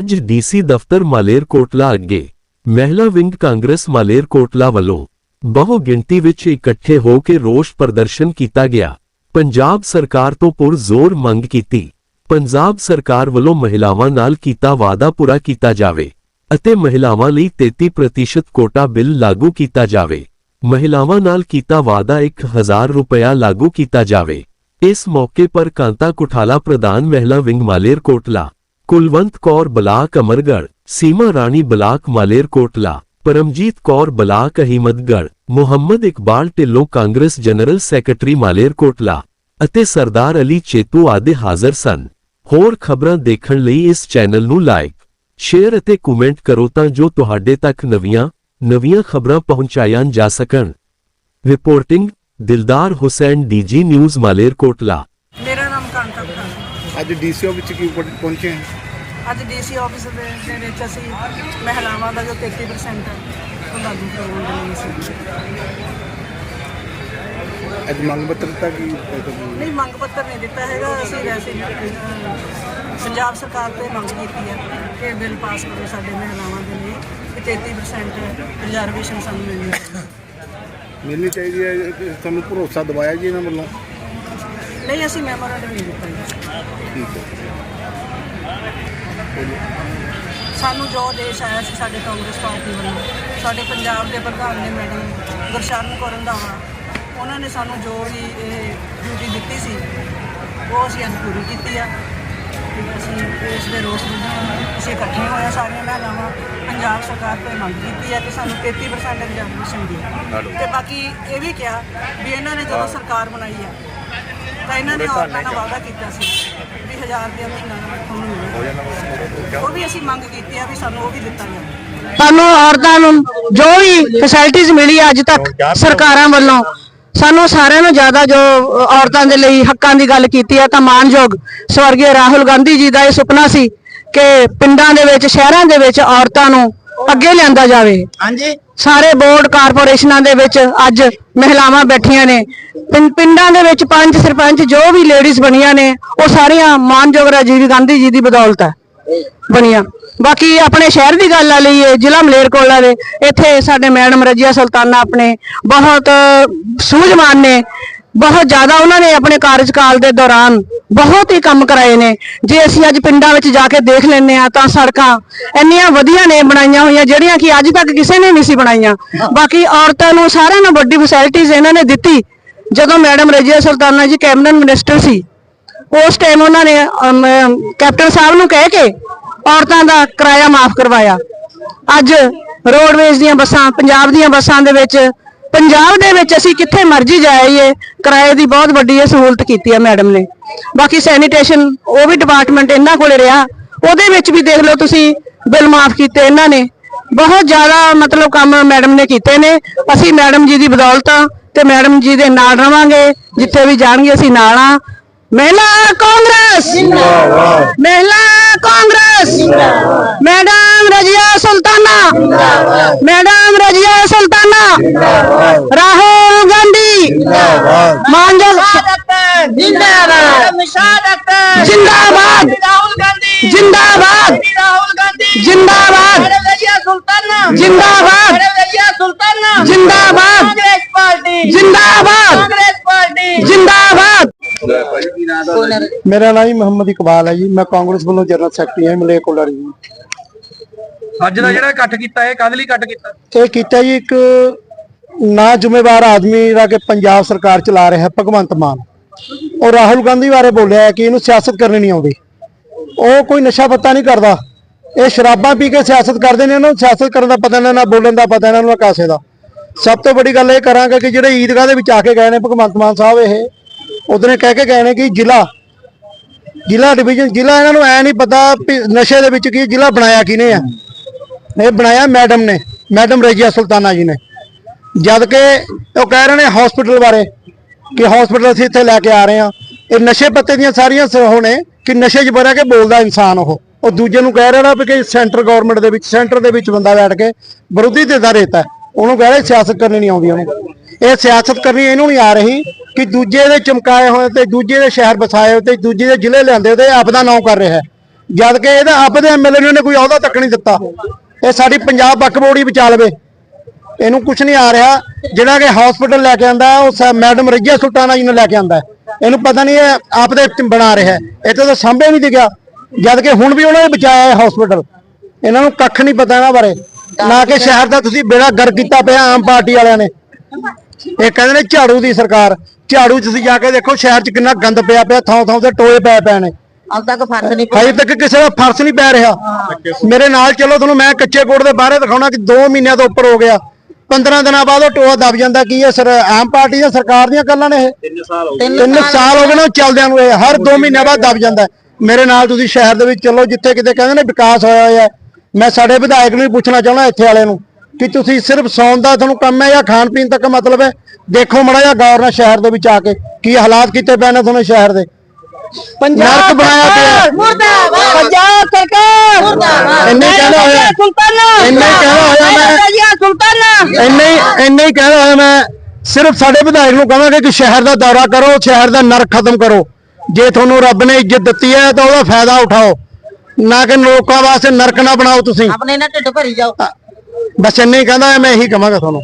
ਅੱਜ ਡੀਸੀ ਦਫ਼ਤਰ ਮਾਲੇਰਕੋਟਲਾ ਅੱਗੇ ਮਹਿਲਾ ਵਿੰਗ ਕਾਂਗਰਸ ਮਾਲੇਰਕੋਟਲਾ ਵੱਲੋਂ ਬਹੁ ਗਿਣਤੀ ਵਿੱਚ ਇਕੱਠੇ ਹੋ ਕੇ ਰੋਸ ਪ੍ਰਦਰਸ਼ਨ ਕੀਤਾ ਗਿਆ। ਪੰਜਾਬ ਸਰਕਾਰ ਤੋਂ ਪੁਰ ਜ਼ੋਰ ਮੰਗ ਕੀਤੀ। ਪੰਜਾਬ ਸਰਕਾਰ ਵੱਲੋਂ ਮਹਿਲਾਵਾਂ ਨਾਲ ਕੀਤਾ ਵਾਅਦਾ ਪੂਰਾ ਕੀਤਾ ਜਾਵੇ ਅਤੇ ਮਹਿਲਾਵਾਂ ਲਈ 33% ਕੋਟਾ ਬਿੱਲ ਲਾਗੂ ਕੀਤਾ ਜਾਵੇ। ਮਹਿਲਾਵਾਂ ਨਾਲ ਕੀਤਾ ਵਾਅਦਾ 1000 ਰੁਪਇਆ ਲਾਗੂ ਕੀਤਾ ਜਾਵੇ। ਇਸ ਮੌਕੇ ਪਰ ਕਾਂਤਾ ਕੁਠਾਲਾ ਪ੍ਰਧਾਨ ਮਹਿਲਾ wing Malerkotla Kulwant Kaur block Amargarh Seema Rani block Malerkotla, Paramjit Kaur block Ahmedgarh Mohammad Iqbal Dhillon Congress general secretary Malerkotla ਅਤੇ ਸਰਦਾਰ ਅਲੀ ਚੇਤੂ ਆਦਿ ਹਾਜ਼ਰ ਸਨ। ਹੋਰ ਖਬਰਾਂ ਦੇਖਣ ਲਈ ਇਸ ਚੈਨਲ ਨੂੰ ਲਾਈਕ, ਸ਼ੇਅਰ ਅਤੇ ਕਮੈਂਟ ਕਰੋ ਤਾਂ ਜੋ ਤੁਹਾਡੇ ਤੱਕ ਨਵੀਆਂ ਨਵੀਆਂ ਖਬਰਾਂ ਪਹੁੰਚਾਈਆਂ ਜਾ ਸਕਣ। Reporting, Dildar Hussain DG news Malerkotla. ਅੱਜ ਡੀਸੀਓ ਵਿੱਚ ਕੀ ਪਹੁੰ- ਪਹੁੰਚੇ ਹਾਂ ਅੱਜ ਡੀਸੀ ਆਫਿਸ ਦੇ ਦੇ ਵਿੱਚ ਅਸੀਂ ਮਹਿਲਾਵਾਂ ਦਾ ਜੋ 33% ਹੈ ਉਹ ਲਾਗੂ ਕਰਵਾਉਣ ਦੇ ਲਈ ਸੀ ਅੱਜ ਮੰਗ ਪੱਤਰ ਦਿੱਤਾ ਕੀ ਨਹੀਂ? ਮੰਗ ਪੱਤਰ ਨਹੀਂ ਦਿੱਤਾ ਹੈਗਾ। ਅਸੀਂ ਵੈਸੇ ਹੀ, ਅਹ, ਪੰਜਾਬ ਸਰਕਾਰ ਤੋਂ ਇਹ ਮੰਗ ਕੀਤੀ ਹੈ ਕਿ ਬਿੱਲ ਪਾਸ ਕਰੋ ਸਾਡੇ ਮਹਿਲਾਵਾਂ ਦੇ ਲਈ ਕਿ 33% ਰਿਜ਼ਰਵੇਸ਼ਨ ਸਾਨੂੰ ਮਿਲਣੀ ਚਾਹੀਦੀ ਮਿਲਣੀ ਚਾਹੀਦੀ ਹੈ ਤੁਹਾਨੂੰ ਭਰੋਸਾ ਦਿਵਾਇਆ ਜੀ ਇਹਨਾਂ ਵੱਲੋਂ। ਨਹੀਂ ਅਸੀਂ ਮੈਮੋਰੈਂਡਮ ਨਹੀਂ ਦਿੱਤਾ ਜੀ। ਠੀਕ ਹੈ। ਸਾਨੂੰ ਜੋ ਦੇਸ਼ ਆਇਆ ਸੀ ਸਾਡੇ ਕਾਂਗਰਸ ਪਾਰਟੀ ਵੱਲੋਂ ਸਾਡੇ ਪੰਜਾਬ ਦੇ ਪ੍ਰਧਾਨ ਨੇ ਮੈਡਮ ਗੁਰਸ਼ਰਨ ਕੌਰ ਰੰਧਾਵਾ ਉਹਨਾਂ ਨੇ ਸਾਨੂੰ ਜੋ ਵੀ ਇਹ ਡਿਊਟੀ ਦਿੱਤੀ ਸੀ ਉਹ ਅਸੀਂ ਅੱਜ ਪੂਰੀ ਕੀਤੀ ਆ। ਤੇ ਅਸੀਂ ਇਸ ਦੇ ਰੋਸ ਵਜੋਂ ਅਸੀਂ ਇਕੱਠੇ ਹੋਏ ਹਾਂ ਸਾਰੀਆਂ ਮਹਿਲਾਵਾਂ। ਪੰਜਾਬ ਸਰਕਾਰ ਤੋਂ ਇਹ ਮੰਗ ਕੀਤੀ ਹੈ ਕਿ ਸਾਨੂੰ 33% ਰਿਜ਼ਰਵੇਸ਼ਨ ਦੀ ਤੇ ਬਾਕੀ ਇਹ ਵੀ ਕਿਹਾ ਵੀ ਇਹਨਾਂ ਨੇ ਜਦੋਂ ਸਰਕਾਰ ਬਣਾਈ ਆ ਤਾਂ ਇਹਨਾਂ ਨੇ ਔਰਤਾਂ ਨਾਲ ਵਾਅਦਾ ਕੀਤਾ ਸੀ ਵੀ ਹਜ਼ਾਰ ਰੁਪਇਆ ਮਹੀਨਾ ਤੁਹਾਨੂੰ ਮਿਲੇਗਾ ਉਹ ਵੀ ਅਸੀਂ ਮੰਗ ਕੀਤੀ ਆ ਵੀ ਸਾਨੂੰ ਉਹ ਵੀ ਦਿੱਤਾ ਜਾਵੇ। ਸਾਨੂੰ ਔਰਤਾਂ ਨੂੰ ਜੋ ਵੀ ਫੈਸਿਲਿਟੀਆਂ ਮਿਲੀ ਅੱਜ ਤੱਕ ਸਰਕਾਰਾਂ ਵੱਲੋਂ ਸਾਨੂੰ ਸਾਰਿਆਂ ਨੂੰ ਜ਼ਿਆਦਾ ਜੋ ਔਰਤਾਂ ਦੇ ਲਈ ਹੱਕਾਂ ਦੀ ਗੱਲ ਕੀਤੀ ਹੈ ਤਾਂ ਮਾਨਯੋਗ ਸਵਰਗੀ ਰਾਹੁਲ ਗਾਂਧੀ ਜੀ ਦਾ ਇਹ ਸੁਪਨਾ ਸੀ ਕਿ ਪਿੰਡਾਂ ਦੇ ਵਿੱਚ ਸ਼ਹਿਰਾਂ ਦੇ ਵਿੱਚ ਔਰਤਾਂ ਨੂੰ ਅੱਗੇ ਲਿਆਂਦਾ ਜਾਵੇ। ਹਾਂਜੀ। ਸਾਰੇ ਬੋਰਡ ਕਾਰਪੋਰੇਸ਼ਨਾਂ ਦੇ ਵਿੱਚ ਅੱਜ ਮਹਿਲਾਵਾਂ ਬੈਠੀਆਂ ਨੇ। ਪਿੰਡਾਂ ਦੇ ਵਿੱਚ ਪੰਚ ਸਰਪੰਚ ਜੋ ਵੀ ਲੇਡੀਜ਼ ਬਣੀਆਂ ਨੇ, ਉਹ ਸਾਰੀਆਂ ਮਾਨਯੋਗ ਰਾਜੀਵ ਗਾਂਧੀ ਜੀ ਦੀ ਬਦੌਲਤ ਹੈ। ਬਣੀਆਂ। ਬਾਕੀ ਆਪਣੇ ਸ਼ਹਿਰ ਦੀ ਗੱਲ ਆ ਲਈਏ, ਜ਼ਿਲ੍ਹਾ ਮਲੇਰਕੋਟਲਾ ਦੇ, ਇੱਥੇ ਸਾਡੇ ਮੈਡਮ ਰਜੀਆ ਸੁਲਤਾਨਾ ਆਪਣੇ ਬਹੁਤ ਸੂਝਵਾਨ ਨੇ। ਬਹੁਤ ਜ਼ਿਆਦਾ ਉਹਨਾਂ ਨੇ ਆਪਣੇ ਕਾਰਜਕਾਲ ਦੇ ਦੌਰਾਨ ਬਹੁਤ ਹੀ ਕੰਮ ਕਰਾਏ ਨੇ। ਜੇ ਅਸੀਂ ਅੱਜ ਪਿੰਡਾਂ ਵਿੱਚ ਜਾ ਕੇ ਦੇਖ ਲੈਂਦੇ ਆ ਤਾਂ ਸੜਕਾਂ ਇੰਨੀਆਂ ਵਧੀਆ ਨੇ ਬਣਾਈਆਂ ਹੋਈਆਂ, ਜਿਹੜੀਆਂ ਕਿ ਅੱਜ ਤੱਕ ਕਿਸੇ ਨੇ ਨਹੀਂ ਸੀ ਬਣਾਈਆਂ। ਬਾਕੀ ਔਰਤਾਂ ਨੂੰ ਸਾਰਿਆਂ ਨੂੰ ਵੱਡੀ ਫੈਸਿਲਿਟੀਜ਼ ਇਹਨਾਂ ਨੇ ਦਿੱਤੀ। ਜਦੋਂ ਮੈਡਮ ਰਜੀਆ ਸੁਲਤਾਨਾ ਜੀ ਕੈਬਨਿਟ ਮਿਨਿਸਟਰ ਸੀ, ਉਸ ਟਾਈਮ ਉਹਨਾਂ ਨੇ ਕੈਪਟਨ ਸਾਹਿਬ ਨੂੰ ਕਹਿ ਕੇ ਔਰਤਾਂ ਦਾ ਕਿਰਾਇਆ ਮਾਫ ਕਰਵਾਇਆ। ਅੱਜ ਰੋਡਵੇਜ਼ ਦੀਆਂ ਬੱਸਾਂ, ਪੰਜਾਬ ਦੀਆਂ ਬੱਸਾਂ ਦੇ ਵਿੱਚ ਪੰਜਾਬ ਦੇ ਵਿੱਚ ਅਸੀਂ ਕਿੱਥੇ ਮਰਜ਼ੀ ਜਾਈਏ ਕਿਰਾਏ ਦੀ ਬਹੁਤ ਵੱਡੀ ਇਹ ਸਹੂਲਤ ਕੀਤੀ ਹੈ ਮੈਡਮ ਨੇ। ਬਾਕੀ ਸੈਨੀਟੇਸ਼ਨ ਉਹ ਵੀ ਡਿਪਾਰਟਮੈਂਟ ਇਹਨਾਂ ਕੋਲੇ ਰਿਹਾ। ਉਹਦੇ ਵਿੱਚ ਵੀ ਦੇਖ ਲਓ ਤੁਸੀਂ ਬਿੱਲ ਮਾਫ ਕੀਤੇ ਇਹਨਾਂ ਨੇ। ਬਹੁਤ ਜ਼ਿਆਦਾ ਮਤਲਬ ਕੰਮ ਮੈਡਮ ਨੇ ਕੀਤੇ ਨੇ। ਅਸੀਂ ਮੈਡਮ ਜੀ ਦੀ ਬਦੌਲਤ ਤੇ ਮੈਡਮ ਜੀ ਦੇ ਨਾਲ ਰਵਾਂਗੇ। ਜਿੱਥੇ ਵੀ ਜਾਣਗੇ ਅਸੀਂ ਨਾਲ ਆ। ਮਹਿਲਾ ਕਾਂਗਰਸ! ਜਿੰਦਾਬਾਦ। ਮਹਿਲਾ ਕਾਂਗਰਸ! ਜਿੰਦਾਬਾਦ ਮੈਡਮ ਰਜੀਆ ਸੁਲਤਾਨਾ! ਜਿੰਦਾਬਾਦ। ਮੈਡਮ ਰਜੀਆ ਸੁਲਤਾਨਾ! ਜਿੰਦਾਬਾਦ। ਰਾਹੁਲ ਗਾਂਧੀ। ਜਿੰਦਾਬਾਦ। ਮਾਨਜੋਗ ਜਿੰਦਾਬਾਦ। ਨਿਸ਼ਾਦਤ ਜਿੰਦਾਬਾਦ। ਰਾਹੁਲ ਗਾਂਧੀ। ਜਿੰਦਾਬਾਦ। ਰਾਹੁਲ ਗਾਂਧੀ। ਜਿੰਦਾਬਾਦ। ਮੈਡਮ ਰਜੀਆ ਸੁਲਤਾਨਾ। ਜਿੰਦਾਬਾਦ। ਮੈਡਮ ਰਜੀਆ ਸੁਲਤਾਨਾ। ਜਿੰਦਾਬਾਦ। Congress party. ਜਿੰਦਾਬਾਦ। Congress party. ਜਿੰਦਾਬਾਦ। ਮੇਰਾ ਨਾਮ ਜੀ ਮੁਹੰਮਦ ਇਕਬਾਲ ਹੈ ਜੀ। ਮੈਂ ਕਾਂਗਰਸ ਵੱਲੋਂ ਜਨਰਲ ਸੈਕਟਰੀ ਹਾਂ ਮਲੇਰਕੋਟਲਾ ਜੀ ਅੱਜ ਦਾ ਜਿਹੜਾ ਇਕੱਠ ਕੀਤਾ ਇਹ ਕਾਹਦੇ ਲਈ ਇਕੱਠ ਕੀਤਾ? ਇਹ ਕੀਤਾ ਜੀ ਇੱਕ ਨਾ ਜ਼ਿੰਮੇਵਾਰ ਆਦਮੀ ਜਿਹੜਾ ਕਿ ਪੰਜਾਬ ਸਰਕਾਰ ਚਲਾ ਰਿਹਾ ਭਗਵੰਤ ਮਾਨ। ਉਹ ਰਾਹੁਲ ਗਾਂਧੀ ਬਾਰੇ ਬੋਲਿਆ ਕਿ ਇਹਨੂੰ ਸਿਆਸਤ ਕਰਨੀ ਨਹੀਂ ਆਉਂਦੀ। ਉਹ ਕੋਈ ਨਸ਼ਾ ਪੱਤਾ ਨਹੀਂ ਕਰਦਾ। ਇਹ ਸ਼ਰਾਬਾਂ ਪੀ ਕੇ ਸਿਆਸਤ ਕਰਦੇ ਨੇ, ਇਹਨਾਂ ਨੂੰ ਸਿਆਸਤ ਕਰਨ ਦਾ ਪਤਾ ਨਹੀਂ, ਨਾ ਬੋਲਣ ਦਾ ਪਤਾ ਇਹਨਾਂ ਨੂੰ ਨਾ ਕਾਸੇ ਦਾ। ਸਭ ਤੋਂ ਵੱਡੀ ਗੱਲ ਇਹ ਕਰਾਂਗਾ ਕਿ ਜਿਹੜੇ ਈਦਗਾਹ ਦੇ ਵਿੱਚ ਆ ਕੇ ਗਏ ਨੇ ਭਗਵੰਤ ਮਾਨ ਸਾਹਿਬ ਇਹ ਉਹਦਨੇ ਕਹਿ ਕੇ ਗਏ ਨੇ ਕਿ ਜ਼ਿਲ੍ਹਾ ਜ਼ਿਲ੍ਹਾ ਡਿਵੀਜ਼ਨ ਜ਼ਿਲ੍ਹਾ ਇਹਨਾਂ ਨੂੰ ਐ ਨਹੀਂ ਪਤਾ ਨਸ਼ੇ ਦੇ ਵਿੱਚ ਕੀ, ਜ਼ਿਲ੍ਹਾ ਬਣਾਇਆ ਕਿਨੇ ਆ। ਇਹ ਬਣਾਇਆ ਮੈਡਮ ਨੇ, ਮੈਡਮ ਰਜੀਆ ਸੁਲਤਾਨਾ ਜੀ ਨੇ। ਜਦ ਕਿ ਉਹ ਕਹਿ ਰਹੇ ਨੇ ਹਸਪੀਟਲ ਬਾਰੇ ਕਿ ਹਸਪੀਟਲ ਅਸੀਂ ਇੱਥੇ ਲੈ ਕੇ ਆ ਰਹੇ ਹਾਂ। ਇਹ ਨਸ਼ੇ ਪੱਤੇ ਦੀਆਂ ਸਾਰੀਆਂ ਸਹੋ ਨੇ ਕਿ ਨਸ਼ੇ 'ਚ ਬਹਿ ਕੇ ਬੋਲਦਾ ਇਨਸਾਨ ਉਹ। ਉਹ ਦੂਜੇ ਨੂੰ ਕਹਿ ਰਿਹਾ ਨਾ ਵੀ ਕਿ ਸੈਂਟਰ ਗਵਰਨਮੈਂਟ ਦੇ ਵਿੱਚ ਸੈਂਟਰ ਦੇ ਵਿੱਚ ਬੰਦਾ ਬੈਠ ਕੇ ਵਿਰੋਧੀ ਤੇ ਦਾ ਰੇਤਾ। ਉਹਨੂੰ ਕਹਿ ਰਿਹਾ ਸਿਆਸਤ ਕਰਨੀ ਨਹੀਂ ਆਉਂਦੀ ਉਹਨੂੰ। ਇਹ ਸਿਆਸਤ ਕਰਨੀ ਇਹਨੂੰ ਨਹੀਂ ਆ ਰਹੀ ਕਿ ਦੂਜੇ ਦੇ ਚਮਕਾਏ ਹੋਏ ਤੇ ਦੂਜੇ ਦੇ ਸ਼ਹਿਰ ਵਸਾਏ ਹੋਏ ਤੇ ਦੂਜੇ ਦੇ ਜ਼ਿਲ੍ਹੇ ਲਿਆਂਦੇ ਤੇ ਆਪਦਾ ਨਾਂ ਕਰ ਰਿਹਾ ਹੈ। ਜਦ ਕਿ ਇਹਦਾ ਆਪਦੇ ਐਮਐਲਏ ਨੂੰ ਕੋਈ ਅਹੁਦਾ ਤੱਕ ਨਹੀਂ ਦਿੱਤਾ। ਇਹ ਸਾਡੀ ਪੰਜਾਬ ਬੱਕ ਬੋੜੀ ਬਚਾ ਲਵੇ। ਇਹਨੂੰ ਕੁਝ ਨਹੀਂ ਆ ਰਿਹਾ। ਜਿਹੜਾ ਕਿ ਹਸਪੀਟਲ ਲੈ ਕੇ ਆਂਦਾ ਉਹ ਮੈਡਮ ਰਜੀਆ ਸੁਲਤਾਨਾ ਜੀ ਨੂੰ ਲੈ ਕੇ ਆਂਦਾ। ਇਹਨੂੰ ਪਤਾ ਨਹੀਂ ਇਹ ਆਪਦੇ ਚ ਬਣਾ ਰਿਹਾ। ਇੱਥੇ ਤਾਂ ਸਾਂਭੇ ਨਹੀਂ ਦਿਖਿਆ। ਜਦ ਕਿ ਹੁਣ ਵੀ ਉਹਨਾਂ ਨੇ ਬਚਾਇਆ ਹੈ ਹਸਪੀਟਲ ਇਹਨਾਂ ਨੂੰ ਕੱਖ ਨਹੀਂ ਪਤਾ ਇਹਨਾਂ ਬਾਰੇ। ਨਾ ਕਿ ਸ਼ਹਿਰ ਦਾ ਤੁਸੀਂ ਬੇੜਾ ਗਰ ਕੀਤਾ ਪਿਆ ਆਮ ਪਾਰਟੀ ਵਾਲਿਆਂ ਨੇ। ਇਹ ਕਹਿੰਦੇ ਨੇ ਝਾੜੂ ਦੀ ਸਰਕਾਰ। ਝਾੜੂ ਤੁਸੀਂ ਜਾ ਕੇ ਦੇਖੋ ਸ਼ਹਿਰ 'ਚ ਕਿੰਨਾ ਗੰਦ ਪਿਆ ਪਿਆ ਥਾਂ ਥਾਂ ਤੇ ਟੋਏ ਪਏ ਪਏ ਨੇ। ਅੱਜ ਤੱਕ ਫ਼ਰਕ ਨਹੀਂ ਹਜੇ ਤੱਕ ਕਿਸੇ ਦਾ ਫਰਸ਼ ਨਹੀਂ ਪੈ ਰਿਹਾ। ਮੇਰੇ ਨਾਲ ਚਲੋ ਤੁਹਾਨੂੰ ਮੈਂ ਕੱਚੇ ਕੋਟ ਦੇ ਬਾਹਰੇ ਦਿਖਾਉਣਾ ਕਿ 2 ਮਹੀਨਿਆਂ ਤੋਂ ਉੱਪਰ ਹੋ ਗਿਆ। 15 ਦਿਨਾਂ ਬਾਅਦ ਉਹ ਟੋਆ ਦਬ ਜਾਂਦਾ ਕੀ ਇਹ ਸਰ ਆਮ ਪਾਰਟੀ ਜਾਂ ਸਰਕਾਰ ਦੀਆਂ ਗੱਲਾਂ ਨੇ ਇਹ? 3 ਸਾਲ ਹੋ ਗਏ। 3 ਸਾਲ ਹੋ ਗਏ ਨਾ ਉਹ ਚੱਲਦਿਆਂ ਨੂੰ ਇਹ ਹਰ 2 ਮਹੀਨਿਆਂ ਬਾਅਦ ਦਬ ਜਾਂਦਾ। ਹੈ। ਮੇਰੇ ਨਾਲ ਤੁਸੀਂ ਸ਼ਹਿਰ ਦੇ ਵਿੱਚ ਚੱਲੋ ਜਿੱਥੇ ਕਿਤੇ ਕਹਿੰਦੇ ਨੇ ਵਿਕਾਸ ਹੋਇਆ ਹੋਇਆ। ਹੈ ਮੈਂ ਸਾਡੇ ਵਿਧਾਇਕ ਨੂੰ ਵੀ ਪੁੱਛਣਾ ਚਾਹੁੰਦਾ ਇੱਥੇ ਵਾਲੇ ਨੂੰ ਕਿ ਤੁਸੀਂ ਸਿਰਫ ਸੌਣ ਦਾ ਤੁਹਾਨੂੰ ਕੰਮ ਹੈ ਜਾਂ ਖਾਣ ਪੀਣ ਤੱਕ ਮਤਲਬ ਹੈ? ਦੇਖੋ ਮੜਾ ਜਿਹਾ ਗੌਰ ਨਾਲ ਸ਼ਹਿਰ ਦੇ ਵਿੱਚ ਆ ਕੇ ਕੀ ਹਾਲਾਤ ਕੀਤੇ ਪਏ ਨੇ ਤੁਹਾਨੂੰ ਸ਼ਹਿਰ ਦੇ। ਨਰਕ ਬਣਾਇਆ ਪਿਆ ਮੁਰਦਾਬਾਦ ਪੰਜਾਬ ਸਰਕਾਰ ਮੁਰਦਾਬਾਦ ਇੰਨੇ ਕਹਿਣਾ ਹੋਇਆ ਸੁਲਤਾਨਾ ਇੰਨੇ ਕਹਿਣਾ ਹੋਇਆ ਮੈਂ ਜੀ ਸੁਲਤਾਨਾ ਇੰਨੇ ਹੀ- ਇੰਨੇ ਹੀ ਕਹਿ ਰਿਹਾ ਮੈਂ। ਸਿਰਫ ਸਾਡੇ ਵਿਧਾਇਕ ਨੂੰ ਕਹਾਂਗੇ ਕਿ ਸ਼ਹਿਰ ਦਾ ਦੌਰਾ ਕਰੋ ਸ਼ਹਿਰ ਦਾ ਨਰਕ ਖਤਮ ਕਰੋ। ਜੇ ਤੁਹਾਨੂੰ ਰੱਬ ਨੇ ਇੱਜ਼ਤ ਦਿੱਤੀ ਹੈ ਤਾਂ ਉਹਦਾ ਫਾਇਦਾ ਉਠਾਓ। ਨਾ ਕਿ ਲੋਕਾਂ ਵਾਸਤੇ ਨਰਕ ਨਾ ਬਣਾਓ ਤੁਸੀਂ। ਆਪਣੇ ਨਾਲ ਢਿੱਡ ਭਰੀ ਜਾਓ। ਬਸ ਇੰਨੇ ਹੀ ਕਹਿੰਦਾ ਮੈਂ ਇਹੀ ਕਹਾਂਗਾ ਤੁਹਾਨੂੰ।